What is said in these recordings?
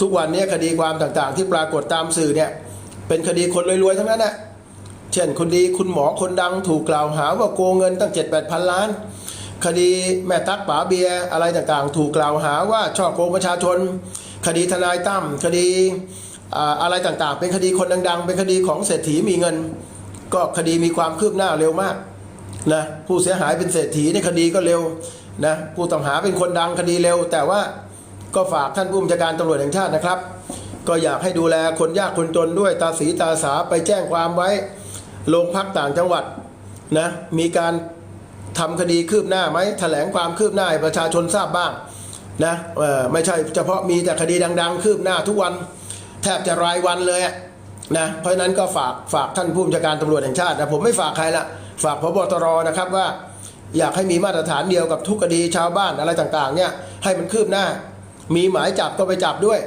ทุกวันนี้คดีความต่างๆ ที่ปรากฏตามสื่อเนี่ยเป็นคดีคนรวยๆทั้งนั้นแหละเช่นคดีคุณหมอคนดังถูกกล่าวหาว่าโกงเงินตั้ง 7 8พันล้าน คดีแม่ตั๊กป๋าเบียอะไรต่างๆ ถูกกล่าวหาว่าช่อโกงประชาชน คดีทนายตั้มคดีอะไรต่างๆ เป็นคดีคนดัง ๆ เป็นคดีของเศรษฐีมีเงิน ก็คดีมีความคืบหน้าเร็วมากนะผู้เสียหายเป็นเศรษฐีในคดีก็เร็วนะผู้ต้องหาเป็นคนดังคดีเร็ว แต่ว่า ก็ฝากท่านผู้บัญชาการตำรวจแห่งชาตินะครับ ก็อยากให้ดูแลคนยากคนจนด้วยตาสีตาสาไปแจ้งความไว้โรงพักต่างจังหวัดนะมีการทำคดีคืบหน้าไหมแถลงความคืบหน้าให้ประชาชนทราบบ้างนะไม่ใช่เฉพาะมีแต่คดีดัง ๆ คืบหน้าทุกวันแทบจะรายวันเลยนะเพราะฉะนั้นก็ฝากฝากท่านผู้บัญชาการตำรวจแห่งชาตินะผมไม่ฝากใครละฝากพบตรนะครับว่าอยากให้มีมาตรฐานเดียวกับทุกคดีชาวบ้านอะไรต่างๆเนี่ยให้มันคืบหน้า มีหมายจับก็ไปจับด้วย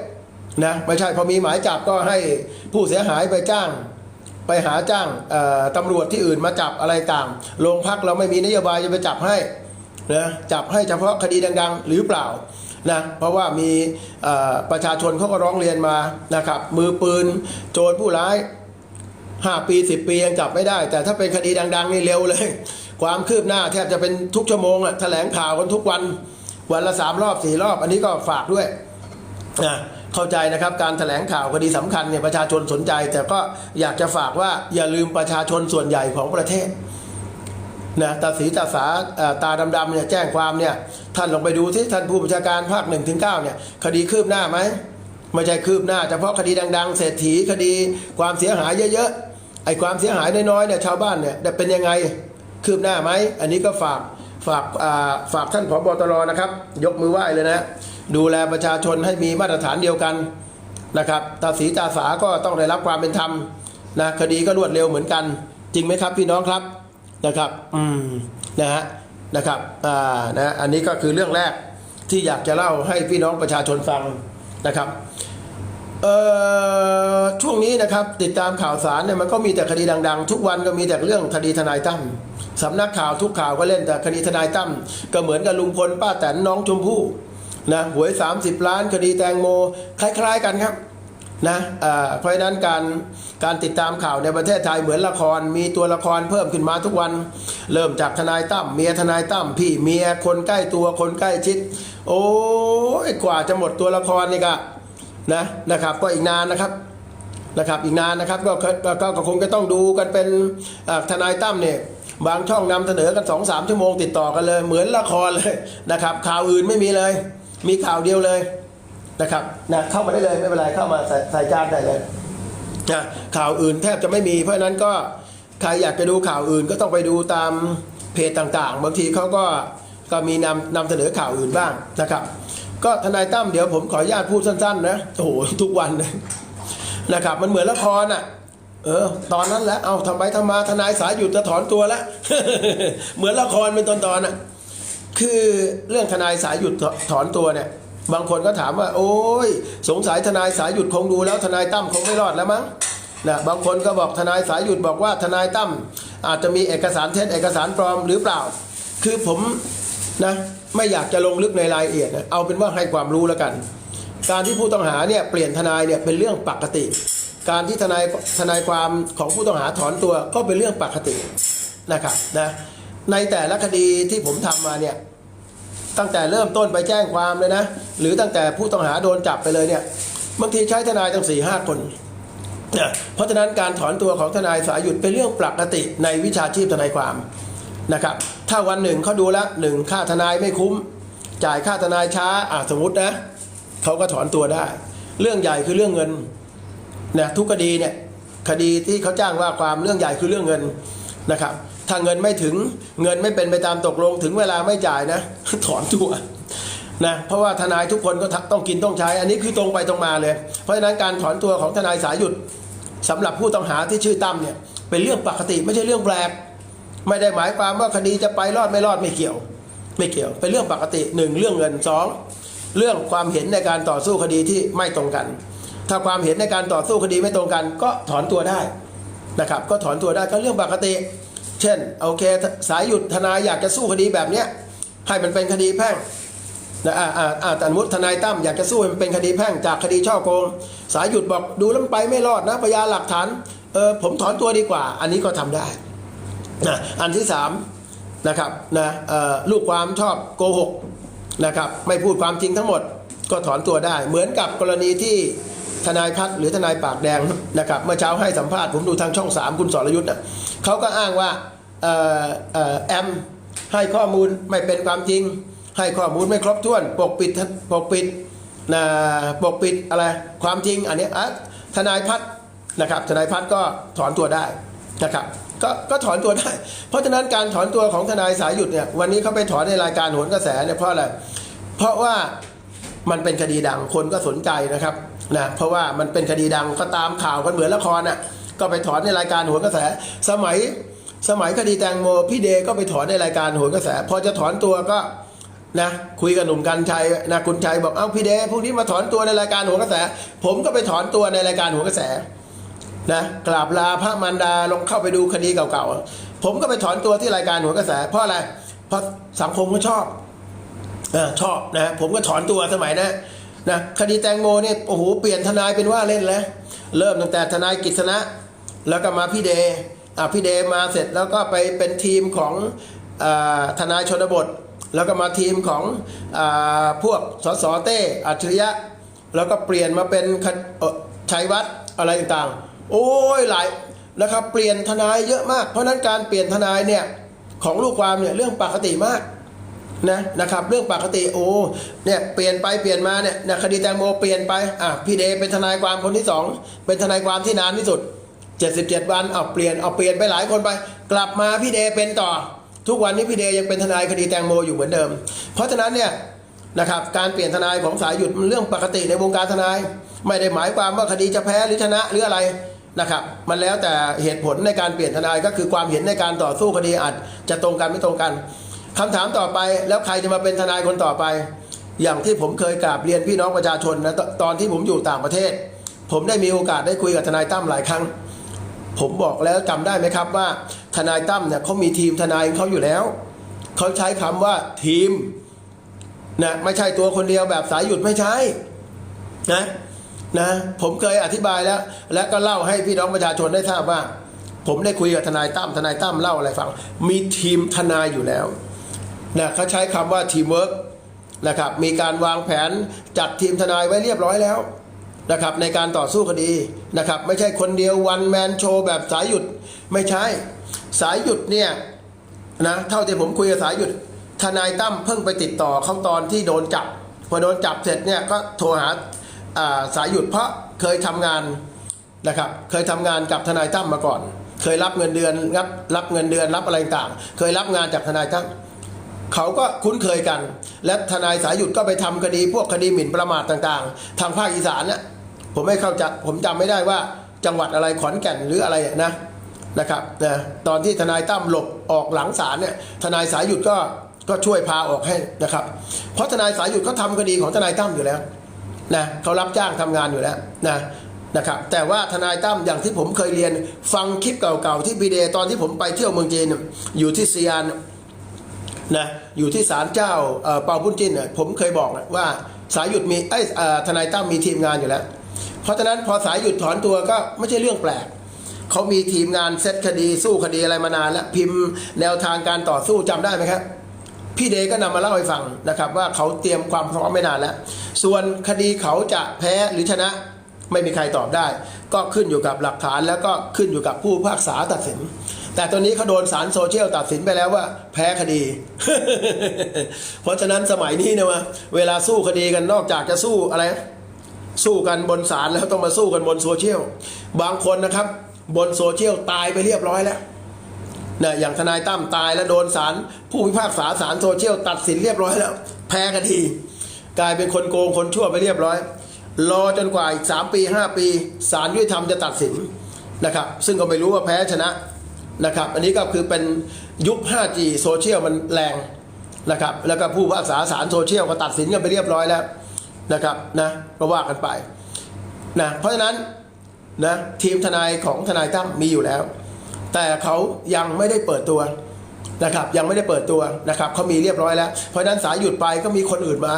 นะไม่ใช่พอมีหมายจับก็ให้ผู้เสียหายไปจ้าง ไปหาจ้างตำรวจที่อื่นมาจับอะไรต่างโรงพักเราไม่มีนโยบายจะไปจับให้นะจับให้เฉพาะคดีดัง ๆ หรือเปล่านะเพราะว่ามีประชาชนเขาก็ร้องเรียนมานะครับมือปืนโจรผู้ร้ายห้าปีสิบปียังจับไม่ได้ แต่ถ้าเป็นคดีดัง ๆ นี่เร็วเลย ความคืบหน้าแทบจะเป็นทุกชั่วโมงอะแถลงข่าวกันทุกวัน วันละสามรอบสี่รอบ อันนี้ก็ฝากด้วยนะเข้าใจนะครับการแถลงข่าวคดีสำคัญเนี่ยประชาชนสนใจ แต่ก็อยากจะฝากว่าอย่าลืมประชาชนส่วนใหญ่ของประเทศนะตาสีตาสาตาดำๆเนี่ยแจ้งความเนี่ยท่านลองไปดูที่ท่านผู้บัญชาการภาคหนึ่งถึงเก้าเนี่ยคดีคืบหน้าไหมไม่ใช่คืบหน้าเฉพาะคดีดัง ๆ เศรษฐีคดีความเสียหายเยอะๆไอ้ความเสียหายน้อยๆเนี่ยชาวบ้านเนี่ยเป็นยังไงคืบหน้าไหมอันนี้ก็ฝาก ฝากาฝากท่านผบตรนะครับ ยกมือไหว้เลยนะดูแลประชาชนให้มีมาตรฐานเดียวกันนะครับตาสีตาสาก็ต้องได้รับความเป็นธรรมนะคดีก็รวดเร็วเหมือนกัน จริงไหมครับ พี่น้องครับนะครับ อืมนะฮะนะครับอ่านะอันนี้ก็คือเรื่องแรกที่อยากจะเล่าให้พี่น้องประชาชนฟังนะครับเอ่อช่วงนี้นะครับ ติดตามข่าวสารเนี่ยมันก็มีแต่คดีดัง ๆ ทุกวันก็มีแต่เรื่องคดีทนายตั้ม สำนักข่าวทุกข่าวก็เล่นแต่คดีทนายตั้มก็เหมือนกับลุงพลป้าแตนน้องชมพู่นะหวย 30 ล้านคดีแตงโม คล้าย ๆ กันครับนะเพราะฉะนั้นการการติดตามข่าวในประเทศไทยเหมือนละคร มีตัวละครเพิ่มขึ้นมาทุกวัน เริ่มจากทนายตั้มเมียทนายตั้มพี่เมียคนใกล้ตัวคนใกล้ชิด โอ้ยกว่าจะหมดตัวละครนี่ก็นะนะครับ ก็อีกนานนะครับนะครับ อีกนานนะครับก็ก็คงจะต้องดูกันเป็นทนายตั้มเนี่ย บางช่องนำเสนอกันสองสามชั่วโมงติดต่อกันเลย เหมือนละครเลยนะครับ ข่าวอื่นไม่มีเลย มีข่าวเดียวเลยนะครับนะเข้ามาได้เลยไม่เป็นไรเข้ามาใส่ใสจานได้เลยนะข่าวอื่นแทบจะไม่มี เพราะฉะนั้นก็ใครอยากจะดูข่าวอื่นก็ต้องไปดูตามเพจต่างๆ บางทีเขาก็ก็มีนำนำเสนอข่าวอื่นบ้างนะครับ ก็ทนายตั้มเดี๋ยวผมขออนุญาตพูดสั้นๆนะโอ้โหทุกวันเลยนะครับ มันเหมือนละครอะ เออ ตอนนั้นแหล้วเอาทำไปทำมาทนายสายหยุดจะถอนตัวแล้วเหมือนละครเป็นตอนๆอะคือเรื่องทนายสายหยุดถอนตัวเนี่ย บางคนก็ถามว่า โอ้ยสงสัยทนายสายหยุดคงดูแล้วทนายตั้มคงไม่รอดแล้วมั้งนะบางคนก็บอกทนายสายหยุดบอกว่าทนายตั้มอาจจะมีเอกสารเท็จเอกสารปลอมหรือเปล่า คือผมนะไม่อยากจะลงลึกในรายละเอียดนะเอาเป็นว่าให้ความรู้แล้วกัน การที่ผู้ต้องหาเนี่ยเปลี่ยนทนายเนี่ยเป็นเรื่องปกติ การที่ทนายทนายความของผู้ต้องหาถอนตัวก็เป็นเรื่องปกตินะครับนะในแต่ละคดีที่ผมทำมาเนี่ยตั้งแต่เริ่มต้นไปแจ้งความเลยนะ หรือตั้งแต่ผู้ต้องหาโดนจับไปเลยเนี่ยบางทีใช้ทนายตั้งสี่ห้าคนนะเพราะฉะนั้นการถอนตัวของทนายสายหยุดเป็นเรื่องปกติในวิชาชีพทนายความนะครับ ถ้าวันหนึ่งเขาดูแล้วหนึ่งค่าทนายไม่คุ้ม จ่ายค่าทนายช้าอะสมมตินะเขาก็ถอนตัวได้ เรื่องใหญ่คือเรื่องเงิน นะทุกคดีเนี่ยคดีที่เขาจ้างว่าความเรื่องใหญ่คือเรื่องเงินนะครับ ถ้าเงินไม่ถึงเงินไม่เป็นไปตามตกลงถึงเวลาไม่จ่ายนะ ถอนตัวนะเพราะว่าทนายทุกคนก็ต้องกินต้องใช้ อันนี้คือตรงไปตรงมาเลย เพราะฉะนั้นการถอนตัวของทนายสายหยุดสำหรับผู้ต้องหาที่ชื่อตั้มเนี่ยเป็นเรื่องปกติไม่ใช่เรื่องแปลกไม่ได้หมายความว่าคดีจะไปรอดไม่รอดไม่เกี่ยว ไม่เกี่ยวเป็นเรื่องปกติหนึ่งเรื่องเงินสองเรื่องความเห็นในการต่อสู้คดีที่ไม่ตรงกัน ถ้าความเห็นในการต่อสู้คดีไม่ตรงกัน ก็ถอนตัวได้นะครับ ก็ถอนตัวได้ก็เรื่องปกติ เช่นโอเคสายหยุดทนายอยากจะสู้คดีแบบเนี้ยให้มันเป็นคดีแพ่งนะอ่าอ่าอ่าแต่สมมติทนายตั้มอยากจะสู้ให้มันเป็นคดีแพ่งจากคดีช่อโกง สายหยุดบอกดูแล้วมันไปไม่รอดนะพยานหลักฐานเออผมถอนตัวดีกว่า อันนี้ก็ทำได้นะอันที่สามนะครับนะเอ่อลูกความชอบโกหกนะครับไม่พูดความจริงทั้งหมดก็ถอนตัวได้ เหมือนกับกรณีที่ ทนายพัฒน์หรือทนายปากแดงนะครับเมื่อเช้าให้สัมภาษณ์ผมดูทางช่องสามคุณสรยุทธ์นะเขาก็อ้างว่าเอ่อเอ่อแอมให้ข้อมูลไม่เป็นความจริง ให้ข้อมูลไม่ครบถ้วน ปกปิดปกปิดนะปกปิดอะไรความจริงอันนี้อะทนายพัฒนะครับทนายพัฒก็ถอนตัวได้นะครับก็ก็ถอนตัวได้ เพราะฉะนั้นการถอนตัวของทนายสายหยุดเนี่ยวันนี้เขาไปถอนในรายการโหนกระแสเนี่ยเพราะอะไรเพราะว่ามันเป็นคดีดังคนก็สนใจนะครับ นะเพราะว่ามันเป็นคดีดังก็ตามข่าวกันเหมือนละครน่ะก็ไปถอนในรายการโหนกระแส สมัยสมัยคดีแตงโมพี่เดก็ไปถอนในรายการโหนกระแส พอจะถอนตัวก็นะคุยกับหนุ่มกัญชัยนะคุณชัยบอกเอ้าพี่เดพรุ่งนี้มาถอนตัวในรายการโหนกระแส ผมก็ไปถอนตัวในรายการโหนกระแสนะกราบลาพระมารดาลงเข้าไปดูคดีเก่าๆผมก็ไปถอนตัวที่รายการโหนกระแส เพราะอะไรเพราะสังคมก็ชอบอชอบนะผมก็ถอนตัวสมัยนะนะคดีแตงโมเนี่ยโอ้โหเปลี่ยนทนายเป็นว่าเล่นแล้ว เริ่มตั้งแต่ทนายกิษณะ แล้วก็มาพี่เดอะพี่เดมาเสร็จแล้วก็ไปเป็นทีมของอทนายชนบท แล้วก็มาทีมของอพวกสสเต้อัจฉริยะ แล้วก็เปลี่ยนมาเป็นชัยวัฒน์อะไรต่างๆ โอ้ยหลายนะครับเปลี่ยนทนายเยอะมาก เพราะนั้นการเปลี่ยนทนายเนี่ยของลูกความเนี่ยเรื่องปกติมาก นะนะครับเรื่องปกติโอ้เนี่ยเปลี่ยนไปเปลี่ยนมาเนี่ยนะคดีแตงโมเปลี่ยนไปอะพี่เดเป็นทนายความคนที่สองเป็นทนายความที่นานที่สุด 77 วันเอาเปลี่ยนเอาเปลี่ยนไปหลายคนไป กลับมาพี่เดเป็นต่อ ทุกวันนี้พี่เดยังเป็นทนายคดีแตงโมอยู่เหมือนเดิม เพราะฉะนั้นเนี่ยนะครับการเปลี่ยนทนายของสายหยุดมันเรื่องปกติในวงการทนาย ไม่ได้หมายความว่าคดีจะแพ้หรือชนะหรืออะไรนะครับมันแล้วแต่เหตุผลในการเปลี่ยนทนายก็คือความเห็นในการต่อสู้คดีอาจจะตรงกันไม่ตรงกัน คำถามต่อไปแล้วใครจะมาเป็นทนายคนต่อไป อย่างที่ผมเคยกราบเรียนพี่น้องประชาชนนะตตอนที่ผมอยู่ต่างประเทศ ผมได้มีโอกาสได้คุยกับทนายตั้มหลายครั้ง ผมบอกแล้วจำได้ไหมครับว่า ทนายตั้มเนี่ยเขามีทีมทนายของเขาอยู่แล้วเขาใช้คำว่าทีมนะไม่ใช่ตัวคนเดียวแบบสายหยุดไม่ใช่นะนะผมเคยอธิบายแล้ว และก็เล่าให้พี่น้องประชาชนได้ทราบว่า ผมได้คุยกับทนายตั้มทนายตั้มเล่าอะไรฟัง มีทีมทนายอยู่แล้ว นะเขาใช้คำว่าทีมเวิร์กนะครับมีการวางแผนจัดทีมทนายไว้เรียบร้อยแล้วนะครับในการต่อสู้คดีนะครับไม่ใช่คนเดียววันแมนโชว์แบบสายหยุดไม่ใช่สายหยุดเนี่ยนะเท่าที่ผมคุยกับสายหยุดทนายตั้มเพิ่งไปติดต่อเขาตอนที่โดนจับพอโดนจับเสร็จเนี่ยก็โทรหาสายหยุดเพราะเคยทำงานนะครับเคยทำงานกับทนายตั้มมาก่อน เคยรับเงินเดือนรับรับเงินเดือนรับอะไรต่างเคยรับงานจากทนายตั้ม เขาก็คุ้นเคยกัน และทนายสายหยุดก็ไปทำคดีพวกคดีหมิ่นประมาทต่างๆ ทางภาคอีสานน่ะผมไม่เข้าใจผมจำไม่ได้ว่าจังหวัดอะไรขอนแก่นหรืออะไรนะนะครับนะตอนที่ทนายตั้มหลบออกหลังศาลเนี่ยทนายสายหยุดก็ก็ช่วยพาออกให้นะครับ เพราะทนายสายหยุดเขาทำคดีของทนายตั้มอยู่แล้วนะเขารับจ้างทำงานอยู่แล้วนะนะครับแต่ว่าทนายตั้มอย่างที่ผมเคยเรียนฟังคลิปเก่าๆที่พีเดตอนที่ผมไปเที่ยวเมืองจีนอยู่ที่ซียาน นะอยู่ที่ศาลเจ้าเปาบุญจินน่ะผมเคยบอกนะว่าสายหยุดมีไอ้ทนายตั้มมีทีมงานอยู่แล้ว เพราะฉะนั้นพอสายหยุดถอนตัวก็ไม่ใช่เรื่องแปลกเขามีทีมงานเซตคดีสู้คดีอะไรมานานแล้วพิมพ์แนวทางการต่อสู้จำได้ไหมครับพี่เดก็นำมาเล่าให้ฟังนะครับ ว่าเขาเตรียมความพร้อมไม่นานแล้ว ส่วนคดีเขาจะแพ้หรือชนะไม่มีใครตอบได้ ก็ขึ้นอยู่กับหลักฐานแล้วก็ขึ้นอยู่กับผู้พิพากษาตัดสิน แต่ตอนนี้เขาโดนสารโซเชียลตัดสินไปแล้วว่า แพ้คดี เพราะฉะนั้นสมัยนี้เนี่ยว่าเวลาสู้คดีกันนอกจากจะสู้อะไร สู้กันบนศาลแล้วต้องมาสู้กันบนโซเชียลบางคนนะครับ บนโซเชียลตายไปเรียบร้อยแล้วนะอย่างทนายตั้มตายแล้วโดนศาลผู้พิพากษาศาลโซเชียลตัดสินเรียบร้อยแล้ว แพ้คดี กลายเป็นคนโกงคนชั่วไปเรียบร้อย รอจนกว่าอีกสามปีห้าปีศาลยุติธรรมจะตัดสินนะครับ ซึ่งก็ไม่รู้ว่าแพ้ชนะ นะครับ อันนี้ก็คือเป็นยุค 5G โซเชียลมันแรงนะครับ แล้วก็ผู้พิพากษาศาลโซเชียลก็ตัดสินกันไปเรียบร้อยแล้วนะครับนะก็ว่ากันไปนะเพราะฉะนั้นนะทีมทนายของทนายตั้มมีอยู่แล้ว แต่เขายังไม่ได้เปิดตัวนะครับยังไม่ได้เปิดตัวนะครับเขามีเรียบร้อยแล้ว เพราะฉะนั้นสายหยุดไปก็มีคนอื่นมา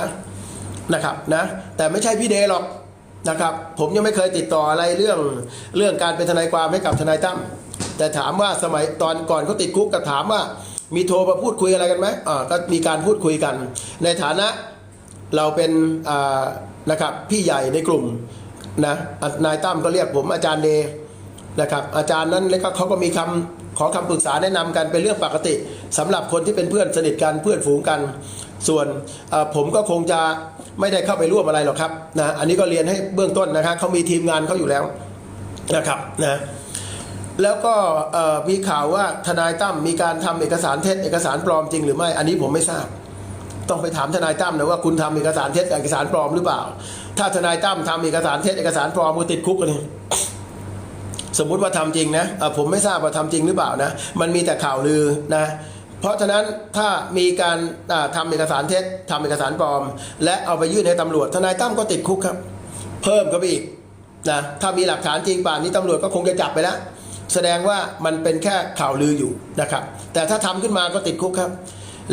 นะครับนะแต่ไม่ใช่พี่เดย์หรอกนะครับผมยังไม่เคยติดต่ออะไรเรื่องเรื่องการเป็นทนายความให้กับทนายตั้ม แต่ถามว่าสมัยตอนก่อนเขาติดคุกก็ถามว่า มีโทรมาพูดคุยอะไรกันไหมอ่าก็มีการพูดคุยกัน ในฐานะเราเป็นอ่านะครับพี่ใหญ่ในกลุ่มนะนายตั้มก็เรียกผมอาจารย์เดนะครับอาจารย์นั้นแล้วก็เขาก็มีคำขอคำปรึกษาแนะนำกันเป็นเรื่องปกติสำหรับคนที่เป็นเพื่อนสนิทกันเพื่อนฝูงกัน ส่วนผมก็คงจะไม่ได้เข้าไปร่วมอะไรหรอกครับนะอันนี้ก็เรียนให้เบื้องต้นนะครับเขามีทีมงานเขาอยู่แล้วนะครับนะ แล้วก็มีข่าวว่าทนายตั้มมีการทำเอกสารเท็จเอกสารปลอมจริงหรือไม่ อันนี้ผมไม่ทราบ ต้องไปถามทนายตั้มนะว่าคุณทำเอกสารเท็จเอกสารปลอมหรือเปล่า ถ้าทนายตั้มทำเอกสารเท็จเอกสารปลอมก็ติดคุกเลยสมมุติว่าทำจริงนะะผมไม่ทราบว่าทำจริงหรือเปล่านะมันมีแต่ข่าวลือนะเพราะฉะนั้นถ้ามีการอ่าทำเอกสารเท็จทำเอกสารปลอม และเอาไปยื่นให้ตำรวจ ทนายตั้มก็ติดคุกครับ เพิ่มก็ไปอีกนะถ้ามีหลักฐานจริงป่านนี้ตำรวจก็คงจะจับไปแล้ว แสดงว่ามันเป็นแค่ข่าวลืออยู่นะครับ แต่ถ้าทำขึ้นมาก็ติดคุกครับ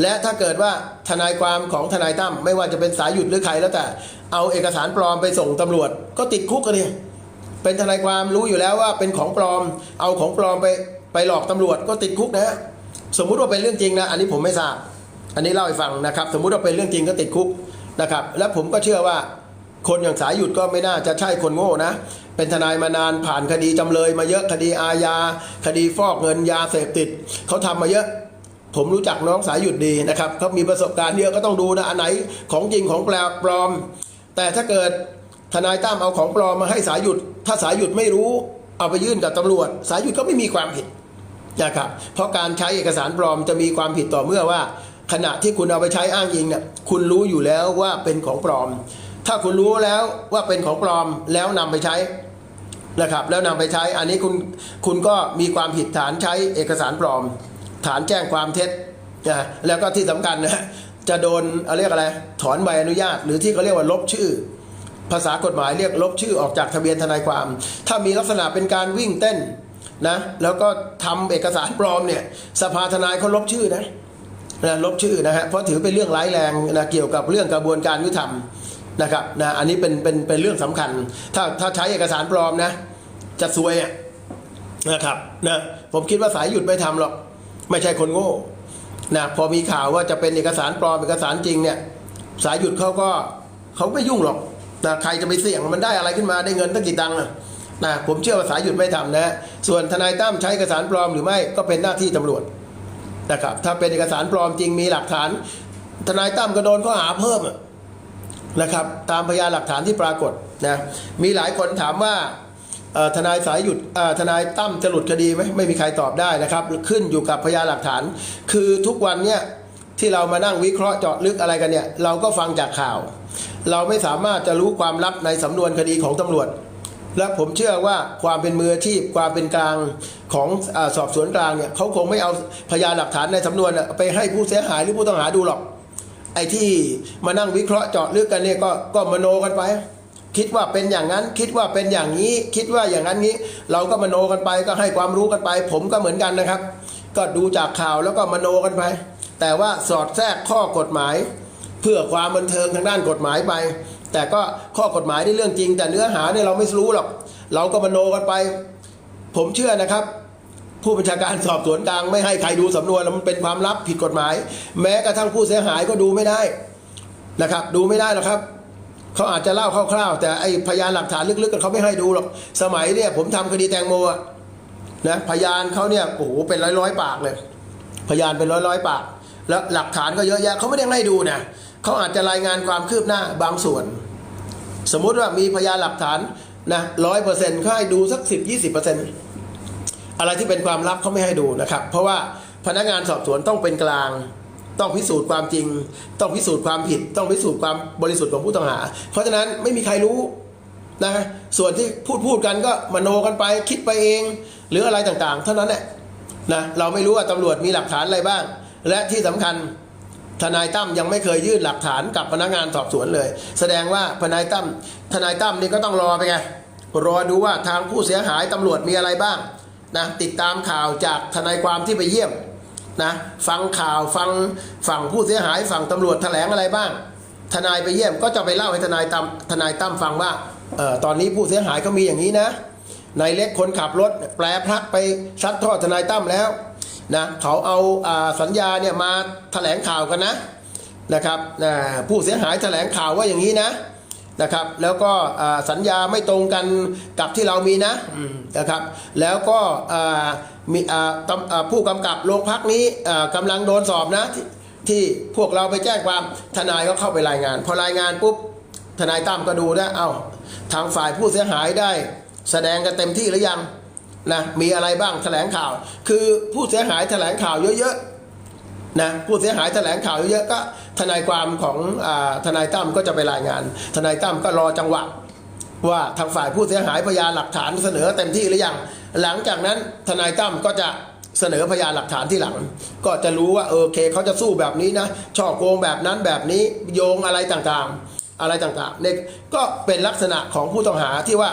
และถ้าเกิดว่าทนายความของทนายตั้มไม่ว่าจะเป็นสายหยุดหรือใครแล้วแต่ เอาเอกสารปลอมไปส่งตำรวจ ก็ติดคุกกันเลยเป็นทนายความรู้อยู่แล้วว่าเป็นของปลอม เอาของปลอมไปไปหลอกตำรวจก็ติดคุกนะฮะสมมุติว่าเป็นเรื่องจริงนะอันนี้ผมไม่ทราบ อันนี้เล่าให้ฟังนะครับ สมมุติว่าเป็นเรื่องจริงก็ติดคุกนะครับ และผมก็เชื่อว่าคนอย่างสายหยุดก็ไม่น่าจะใช่คนโง่นะ เป็นทนายมานานผ่านคดีจำเลยมาเยอะคดีอาญา คดีฟอกเงินยาเสพติดเขาทำมาเยอะผมรู้จักน้องสายหยุดดีนะครับเขามีประสบการณ์เยอะก็ต้องดูนะอันไหนของจริงของแปลปลอม แต่ถ้าเกิดทนายตั้มเอาของปลอมมาให้สายหยุด ถ้าสายหยุดไม่รู้ เอาไปยื่นกับตำรวจ สายหยุดก็ไม่มีความผิดนะครับเพราะการใช้เอกสารปลอมจะมีความผิดต่อเมื่อว่า ขณะที่คุณเอาไปใช้อ้างอิงเนี่ยคุณรู้อยู่แล้วว่าเป็นของปลอม ถ้าคุณรู้แล้วว่าเป็นของปลอมแล้วนำไปใช้ นะครับ แล้วนำไปใช้อันนี้คุณคุณก็มีความผิดฐานใช้เอกสารปลอม ฐานแจ้งความเท็จนะแล้วก็ที่สำคัญนะจะโดนเอาเรียกอะไรถอนใบอนุญาต หรือที่เขาเรียกว่าลบชื่อ ภาษากฎหมายเรียกลบชื่อออกจากทะเบียนทนายความ ถ้ามีลักษณะเป็นการวิ่งเต้นนะแล้วก็ทำเอกสารปลอมเนี่ยสภาทนายเขาลบชื่อนะนะลบชื่อนะฮะเพราะถือเป็นเรื่องร้ายแรงนะเกี่ยวกับเรื่องกระบวนการยุติธรรม นะครับนะอันนี้เป็นเป็นเป็นเรื่องสำคัญ ถ้าถ้าใช้เอกสารปลอมนะ จะซวยอะนะครับนะผมคิดว่าสายหยุดไม่ทำหรอก ไม่ใช่คนโง่นะพอมีข่าวว่าจะเป็นเอกสารปลอมเอกสารจริงเนี่ย สายหยุดเขาก็เขาไม่ยุ่งหรอกนะใครจะไปเสี่ยงมันได้อะไรขึ้นมาได้เงินตั้งกี่ตังค์นะผมเชื่อว่าสายหยุดไม่ทำนะส่วนทนายตั้มใช้เอกสารปลอมหรือไม่ก็เป็นหน้าที่ตำรวจนะครับถ้าเป็นเอกสารปลอมจริงมีหลักฐาน ทนายตั้มก็โดนข้อหาเพิ่มอะ นะครับ ตามพยานหลักฐานที่ปรากฏนะมีหลายคนถามว่าทนายสายหยุดทนายตั้มจะหลุดคดีไหมไม่มีใครตอบได้นะครับ ขึ้นอยู่กับพยานหลักฐาน คือทุกวันเนี่ยที่เรามานั่งวิเคราะห์เจาะลึกอะไรกันเนี่ย เราก็ฟังจากข่าว เราไม่สามารถจะรู้ความลับในสำนวนคดีของตำรวจ และผมเชื่อว่าความเป็นมืออาชีพ ความเป็นกลางของอสอบสวนกลางเนี่ยเขาคงไม่เอาพยานหลักฐานในสำนวนไปให้ผู้เสียหายหรือผู้ต้องหาดูหรอก ไอ้ที่มานั่งวิเคราะห์เจาะลึกกันเนี่ยก็ก็มโนกันไป คิดว่าเป็นอย่างนั้น คิดว่าเป็นอย่างนี้ คิดว่าอย่างนั้นนี้ เราก็มโนกันไปก็ให้ความรู้กันไป ผมก็เหมือนกันนะครับ ก็ดูจากข่าวแล้วก็มโนกันไป แต่ว่าสอดแทรกข้อกฎหมาย เพื่อความบันเทิงทางด้านกฎหมายไป แต่ก็ข้อกฎหมายนี่เรื่องจริง แต่เนื้อหาเนี่ยเราไม่รู้หรอก เราก็มโนกันไป ผมเชื่อนะครับ ผู้บัญชาการสอบสวนกลางไม่ให้ใครดูสำนวนแล้วมันเป็นความลับผิดกฎหมาย แม้กระทั่งผู้เสียหายก็ดูไม่ได้นะครับ ดูไม่ได้หรอกครับเขาอาจจะเล่าคร่าวๆ แต่ไอพยานหลักฐานลึกๆกันเขาไม่ให้ดูหรอกสมัยเนี่ยผมทำคดีแตงโมนะพยานเขาเนี่ยโอ้โหเป็นร้อยๆปากเลย พยานเป็นร้อยๆปาก แล้วหลักฐานก็เยอะแยะเขาไม่ได้ให้ดูนะเขาอาจจะรายงานความคืบหน้าบางส่วน สมมุติว่ามีพยานหลักฐานนะร้อยเปอร์เซ็นต์เขาให้ดูสักสิบยี่สิบเปอร์เซ็นต์ อะไรที่เป็นความลับเขาไม่ให้ดูนะครับ เพราะว่าพนักงานสอบสวนต้องเป็นกลาง ต้องพิสูจน์ความจริง ต้องพิสูจน์ความผิด ต้องพิสูจน์ความบริสุทธิ์ของผู้ต้องหา เพราะฉะนั้นไม่มีใครรู้นะส่วนที่พูดพูดกันก็มโนกันไปคิดไปเอง หรืออะไรต่างๆ เท่านั้นแหละนะเราไม่รู้ว่าตำรวจมีหลักฐานอะไรบ้าง และที่สำคัญทนายตั้มยังไม่เคยยื่นหลักฐานกับพนักงานสอบสวนเลย แสดงว่าทนายตั้มทนายตั้มนี่ก็ต้องรอไปไงรอดูว่าทางผู้เสียหายตำรวจมีอะไรบ้าง นะติดตามข่าวจากทนายความที่ไปเยี่ยมนะฟังข่าวฟังฝั่งผู้เสียหายฝั่งตำรวจแถลงอะไรบ้าง ทนายไปเยี่ยมก็จะไปเล่าให้ทนายตั้มทนายตั้มฟังว่าเออตอนนี้ผู้เสียหายเขามีอย่างนี้นะนายเล็กคนขับรถแปลพักไปซัดทอดทนายตั้มแล้วนะเขาเอาอาสัญญาเนี่ยมาแถลงข่าวกันนะนะครับนะผู้เสียหายแถลงข่าวว่าอย่างนี้นะ นะครับ แล้วก็อ่าสัญญาไม่ตรงกันกับที่เรามีนะนะครับ แล้วก็อ่ามีอ่าตำอ่าผู้กำกับโรงพักนี้อ่ากำลังโดนสอบนะที่ที่พวกเราไปแจ้งความทนายก็เข้าไปรายงาน พอรายงานปุ๊บทนายตั้มก็ดูนะเอ้าทางฝ่ายผู้เสียหายได้ แสดงกันเต็มที่หรือยังนะมีอะไรบ้างแถลงข่าว คือผู้เสียหายแถลงข่าวเยอะๆ นะผู้เสียหายแถลงข่าวเยอะๆก็ทนายความของอทนายตั้มก็จะไปรายงาน ทนายตั้มก็รอจังหวะ ว่าทางฝ่ายผู้เสียหายพยานหลักฐานเสนอเต็มที่หรือยังหลังจากนั้นทนายตั้มก็จะเสนอพยานหลักฐานที่หลัง ก็จะรู้ว่าเออโอเคเขาจะสู้แบบนี้นะช่อโกงแบบนั้นแบบนี้โยงอะไรต่างๆ อะไรต่างๆเนี่ยก็เป็นลักษณะของผู้ต้องหาที่ว่า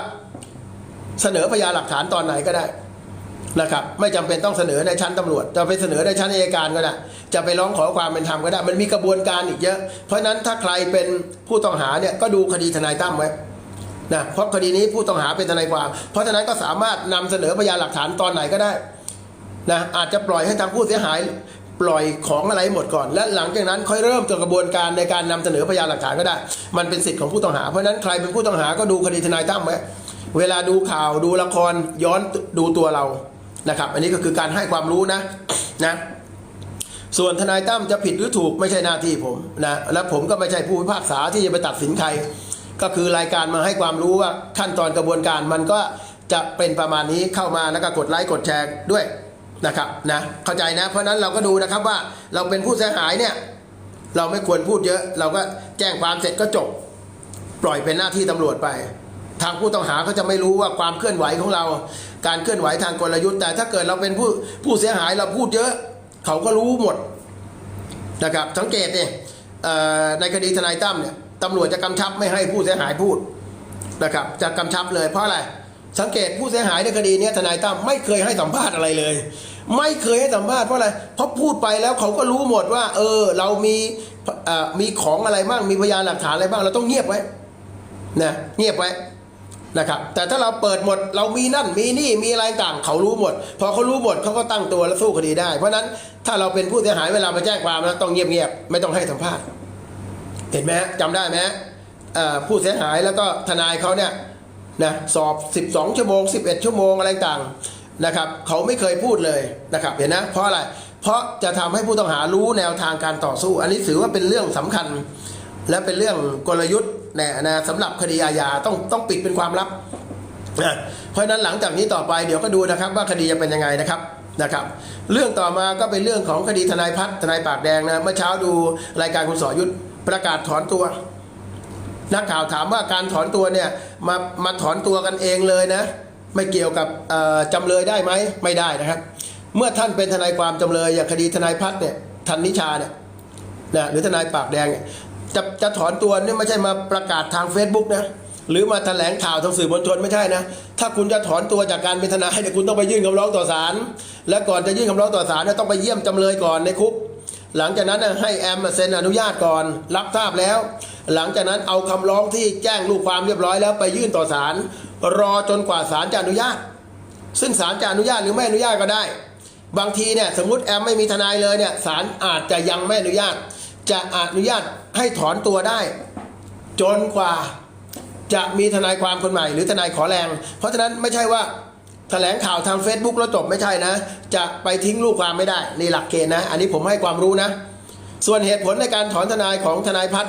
เสนอพยานหลักฐานตอนไหนก็ได้ นะครับไม่จำเป็นต้องเสนอในชั้นตำรวจ จะไปเสนอในชั้นอัยการก็ได้จะไปร้องขอความเป็นธรรมก็ได้ มันมีกระบวนการอีกเยอะ เพราะฉะนั้นถ้าใครเป็นผู้ต้องหาเนี่ยก็ดูคดีทนายตั้มไว้นะเพราะคดีนี้ผู้ต้องหาเป็นทนายความ เพราะฉะนั้นก็สามารถนำเสนอพยานหลักฐานตอนไหนก็ได้นะอาจจะปล่อยให้ทางผู้เสียหายปล่อยของอะไรหมดก่อน และหลังจากนั้นค่อยเริ่มตัวกระบวนการในการนำเสนอพยานหลักฐานก็ได้ มันเป็นสิทธิ์ของผู้ต้องหา เพราะฉะนั้นใครเป็นผู้ต้องหาก็ดูคดีทนายตั้มไว้เวลาดูข่าวดูละครย้อนดูตัวเรา นะครับ อันนี้ก็คือการให้ความรู้นะนะส่วนทนายตั้มจะผิดหรือถูกไม่ใช่หน้าที่ผมนะและผมก็ไม่ใช่ผู้พิพากษาที่จะไปตัดสินใคร ก็คือรายการมาให้ความรู้ว่าขั้นตอนกระบวนการมันก็จะเป็นประมาณนี้เข้ามาแล้วก็กดไลค์กดแชร์ด้วยนะครับนะเข้าใจนะ เพราะฉะนั้นเราก็ดูนะครับว่าเราเป็นผู้เสียหายเนี่ยเราไม่ควรพูดเยอะ เราก็แจ้งความเสร็จก็จบ ปล่อยเป็นหน้าที่ตำรวจไป ทางผู้ต้องหาเขาจะไม่รู้ว่าความเคลื่อนไหวของเรา การเคลื่อนไหวทางกลยุทธ์ แต่ถ้าเกิดเราเป็นผู้ผู้เสียหายเราพูดเยอะ เขาก็รู้หมดนะครับสังเกตเนี่ยในคดีทนายตั้มเนี่ยตำรวจจะกำชับไม่ให้ผู้เสียหายพูดนะครับจะกำชับเลยเพราะอะไรสังเกตผู้เสียหายในคดีนี้ทนายตั้มไม่เคยให้สัมภาษณ์อะไรเลย ไม่เคยให้สัมภาษณ์เพราะอะไรเพราะพูดไปแล้วเขาก็รู้หมดว่า เออ เรามีมีของอะไรบ้างมีพยานหลักฐานอะไรบ้างเราต้องเงียบไว้นะเงียบไว้ นะครับแต่ถ้าเราเปิดหมดเรามีนั่นมีนี่มีอะไรต่างเขารู้หมด พอเขารู้หมดเขาก็ตั้งตัวและสู้คดีได้ เพราะนั้นถ้าเราเป็นผู้เสียหายเวลาไปแจ้งความนะต้องเงียบเงียบๆไม่ต้องให้สัมภาษณ์เห็นไหมฮะจำได้ไหมผู้เสียหายแล้วก็ทนายเขาเนี่ยนะสอบ 12 ชั่วโมง 11 ชั่วโมงอะไรต่างนะครับเขาไม่เคยพูดเลยนะครับเห็นนะเพราะอะไรเพราะจะทำให้ผู้ต้องหารู้แนวทางการต่อสู้ อันนี้ถือว่าเป็นเรื่องสำคัญ และเป็นเรื่องกลยุทธ์ นะนะสำหรับคดีอาญาต้องต้องปิดเป็นความลับนะเพราะนั้นหลังจากนี้ต่อไปเดี๋ยวก็ดูนะครับว่าคดีจะเป็นยังไงนะครับนะครับเรื่องต่อมาก็เป็นเรื่องของคดีทนายพัฒน์ทนายปากแดงนะเมื่อเช้าดูรายการคุณสอยุทธประกาศถอนตัวนักข่าวถามว่าการถอนตัวเนี่ยมามาถอนตัวกันเองเลยนะ ไม่เกี่ยวกับจำเลยได้ไหมไม่ได้นะครับ เมื่อท่านเป็นทนายความจำเลยอย่างคดีทนายพัฒน์เนี่ยทันนิชาเนี่ยนะหรือทนายปากแดงเนี่ย จะจะถอนตัวเนี่ยไม่ใช่มาประกาศทาง Facebook นะหรือมาแถลงข่าวทางสื่อมวลชนไม่ใช่นะ ถ้าคุณจะถอนตัวจากการเป็นทนายเนี่ยคุณต้องไปยื่นคำร้องต่อศาลและก่อนจะยื่นคำร้องต่อศาลเนี่ยต้องไปเยี่ยมจำเลยก่อนในคุก หลังจากนั้นให้แอมมาเซ็นอนุญาตก่อน รับทราบแล้ว หลังจากนั้นเอาคำร้องที่แจ้งลูกความเรียบร้อยแล้วไปยื่นต่อศาลรอจนกว่าศาลจะอนุญาต ซึ่งศาลจะอนุญาตหรือไม่อนุญาตก็ได้ บางทีเนี่ยสมมติแอมไม่มีทนายเลยเนี่ยศาลอาจจะยังไม่อนุญาต จะอนุญาตให้ถอนตัวได้ จนกว่าจะมีทนายความคนใหม่ หรือทนายขอแรง เพราะฉะนั้นไม่ใช่ว่าแถลงข่าวทาง Facebook แล้วจบไม่ใช่นะ จะไปทิ้งลูกความไม่ได้นี่หลักเกณฑ์นะ อันนี้ผมให้ความรู้นะ ส่วนเหตุผลในการถอนทนายของทนายพัฒ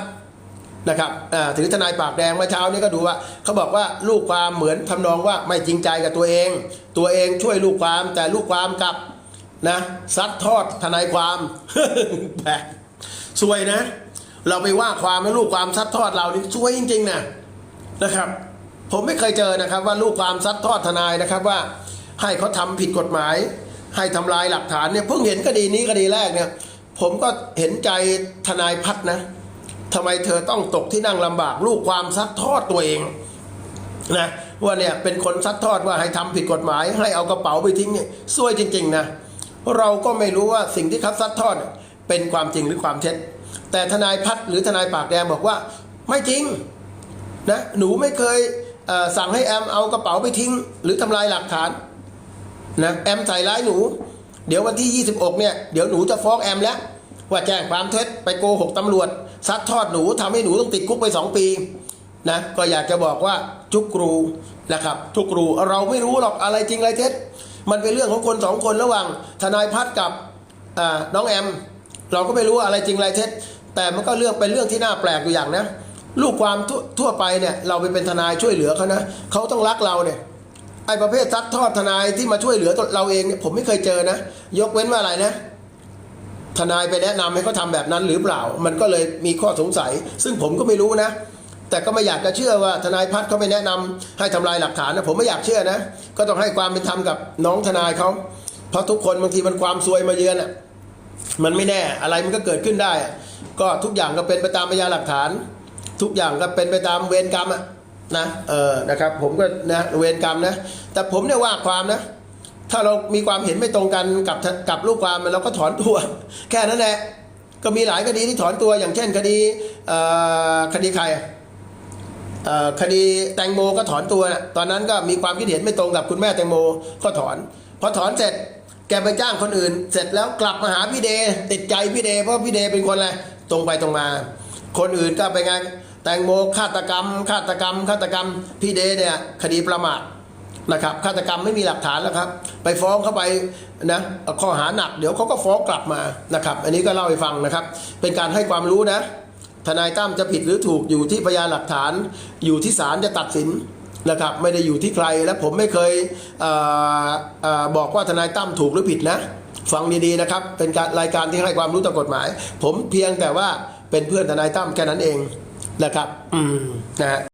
นะครับถือทนายปากแดงเมื่อเช้านี้ก็ดูว่าเขาบอกว่าลูกความเหมือนทำนองว่าไม่จริงใจกับตัวเอง ตัวเองช่วยลูกความแต่ลูกความกลับนะซัดทอดทนายความแปลก ซวยนะ เราไปว่าความแล้ลูกความซัดทอดเรานี่ซวยจริงๆนะนะครับ ผมไม่เคยเจอนะครับ ว่าลูกความซัดทอดทนายนะครับว่าให้เขาทำผิดกฎหมาย ให้ทำลายหลักฐานเนี่ยเพิ่งเห็นคดีนี้คดีแรกเนี่ย ผมก็เห็นใจทนายพัฒนะทำไมเธอต้องตกที่นั่งลำบาก ลูกความซัดทอดตัวเองนะว่าเนี่ยเป็นคนซัดทอดว่าให้ทำผิดกฎหมาย ให้เอากระเป๋าไปทิ้งเนี่ยซวยจริง ๆ นะ เราก็ไม่รู้ว่าสิ่งที่เขาซัดทอด เป็นความจริงหรือความเท็จ แต่ทนายพัฒหรือทนายปากแดงบอกว่าไม่จริงนะหนูไม่เคยเสั่งให้แอมเอากระเป๋าไปทิ้ง หรือทำลายหลักฐานนะแอมใส่ร้ายหนู เดี๋ยววันที่ 26 เนี่ยเดี๋ยวหนูจะฟ้องแอมแล้ว ว่าแจ้งความเท็จไปโกหกตำรวจซัดทอดหนูทำให้หนูต้องติดคุกไป 2 ปีนะก็อยากจะบอกว่าทุกครูนะครับทุกครูเราไม่รู้หรอกอะไรจริงอะไรเท็จ มันเป็นเรื่องของคนสองคนระหว่างทนายพัฒกับน้องแอม เราก็ไม่รู้อะไรจริงอะไรเท็จแต่มันก็เรื่องเป็นเรื่องที่น่าแปลกอยู่อย่างนะ ลูกความทั่วทั่วไปเนี่ยเราไปเป็นทนายช่วยเหลือเขานะเขาต้องรักเราเนี่ยไอ้ประเภทซัดทอดทนายที่มาช่วยเหลือเราเองเนี่ยผมไม่เคยเจอนะ ยกเว้นว่าอะไรนะ ทนายไปแนะนำให้เขาทำแบบนั้นหรือเปล่า มันก็เลยมีข้อสงสัย ซึ่งผมก็ไม่รู้นะ แต่ก็ไม่อยากจะเชื่อว่าทนายพัฒน์เขาไปแนะนำให้ทำลายหลักฐานนะผมไม่อยากเชื่อนะ ก็ต้องให้ความเป็นธรรมกับน้องทนายเขาเพราะทุกคนบางทีมันความซวยมาเยือนอะ มันไม่แน่อะไรมันก็เกิดขึ้นได้ ก็ทุกอย่างก็เป็นไปตามพยานหลักฐาน ทุกอย่างก็เป็นไปตามเวรกรรมอะนะเออนะครับ ผมก็นะเวรกรรมนะ แต่ผมเนี่ยว่าความนะ ถ้าเรามีความเห็นไม่ตรงกันกับกับลูกความเราก็ถอนตัว แค่นั้นแหละก็มีหลายคดีที่ถอนตัวอย่างเช่น คดีคดีใครคดีแตงโมก็ถอนตัวนะตอนนั้นก็มีความคิดเห็นไม่ตรงกับคุณแม่แตงโมก็ถอน พอถอนเสร็จ แกไปจ้างคนอื่น เสร็จแล้วกลับมาหาพี่เดติดใจพี่เดเพราะพี่เดเป็นคนอะไรตรงไปตรงมา คนอื่นก็ไปไงานแตงโมฆาตกรรมฆาตกรรมฆาตกรรมพี่เดเนี่ยคดีประมาทนะครับฆาตกรรมไม่มีหลักฐานแล้วครับ ไปฟ้องเข้าไปนะข้อหาหนักเดี๋ยวเขาก็ฟ้องกลับมานะครับ อันนี้ก็เล่าให้ฟังนะครับ เป็นการให้ความรู้นะ ทนายตั้มจะผิดหรือถูกอยู่ที่พยานหลักฐานอยู่ที่ศาลจะตัดสิน นะครับไม่ได้อยู่ที่ใครและผมไม่เคยเออเออบอกว่าทนายตั้มถูกหรือผิดนะฟังดีๆนะครับ เป็นการรายการที่ให้ความรู้ต่อกฎหมาย ผมเพียงแต่ว่าเป็นเพื่อนทนายตั้มแค่นั้นเองนะครับ อืมนะฮะ